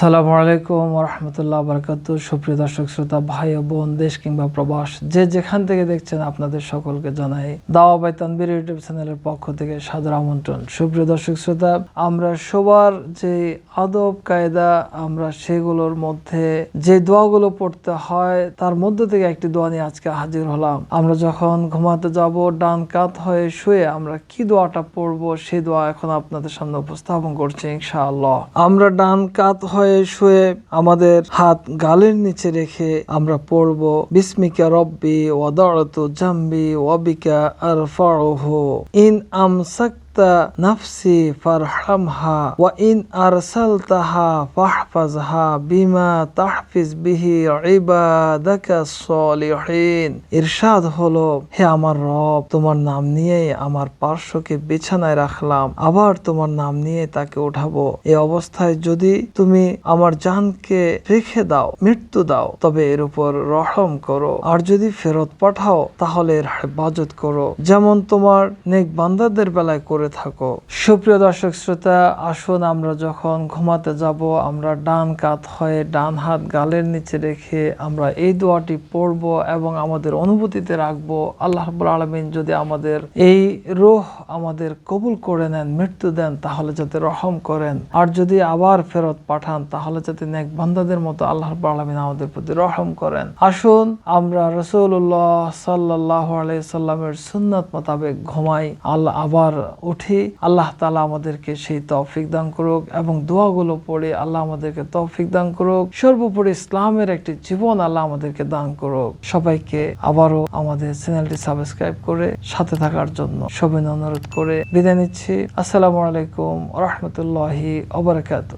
সালামু আলাইকুম রহমতুল্লাহ বরকাত। সুপ্রিয় দর্শক, শ্রোতা, ভাই ও বোন, দেশ কিংবা প্রবাস, যে যেখান থেকে দেখছেন আপনাদের সকলকে জানাই দাওয়া বাই তানবির ইউটিউব চ্যানেলের পক্ষ থেকে সাদর আমন্ত্রণ। সুপ্রিয় দর্শক, শ্রোতা, আমরা সবার যে আদব, কায়দা, আমরা সেগুলোর মধ্যে যে দোয়াগুলো পড়তে হয়, তার মধ্যে থেকে একটি দোয়া নিয়ে আজকে হাজির হলাম। আমরা যখন ঘুমাতে যাব, ডান কাত হয়ে শুয়ে আমরা কি দোয়াটা পড়ব সেই দোয়া এখন আপনাদের সামনে উপস্থাপন করছি ইনশাআল্লাহ। আমরা ডান কাত হয়ে শুয়ে আমাদের হাত গালের নিচে রেখে আমরা পড়ব, বিস্মিকা রব্বি ওয়াদারতু জাম্বি ওয়াবিকা আরফাউহু ইন ফারহামহা ওয়া ইন আরসালতাহা ফাহফাজহা বিমা তাহফিজ বিহি ইবাদাকা সলিহিন ইরশাদ হলো, হে আমার রব, তোমার নাম আমার পার্শ্বকে বিছানায় রাখলাম, আবার তোমার নাম নিয়ে তাকে উঠাবো। এই অবস্থায় যদি তুমি আমার জানকে রেখে দাও, মৃত্যু দাও, তবে এর উপর রহম করো। আর যদি ফেরত পাঠাও, তাহলে এর হেফাজত করো। যেমন তোমার নেক বান্দাদের বেলায় করে থাকো। সুপ্রিয় দর্শক শ্রোতা, আসুন আমরা যখন ঘুমাতে যাব, আমরা ডান কাত হয়ে ডান হাত গালের নিচে রেখে আমরা এই দোয়াটি পড়ব এবং আমাদের অনুভূতিতে রাখব, আল্লাহ রাব্বুল আলামিন যদি আমাদের এই রোহ আমাদের কবুল করে নেন, মৃত্যু দেন, তাহলে যাতে রহম করেন। আর যদি আবার ফেরত পাঠান, তাহলে যাতে নেক বান্দাদের মতো আল্লাহ রাব্বুল আলামিন আমাদের প্রতি রহম করেন। আসুন আমরা রসুল্লাহ সাল্লাহ আলাইসাল্লামের সুন্নাত মোতাবেক ঘুমাই আল্লাহ আবার উঠি আল্লাহ তালা আমাদেরকে সেই তৌফিক দান করুক এবং দোয়াগুলো পড়ে আল্লাহ আমাদেরকে তৌফিক দান করুক। সর্বোপরি ইসলামের একটি জীবন আল্লাহ আমাদেরকে দান করুক। সবাইকে আবারও আমাদের চ্যানেলটি সাবস্ক্রাইব করে সাথে থাকার জন্য সবিন অনুরোধ করে বিদায় নিচ্ছি। আসসালামু আলাইকুম রহমতুল্লাহি ওবরাকাতু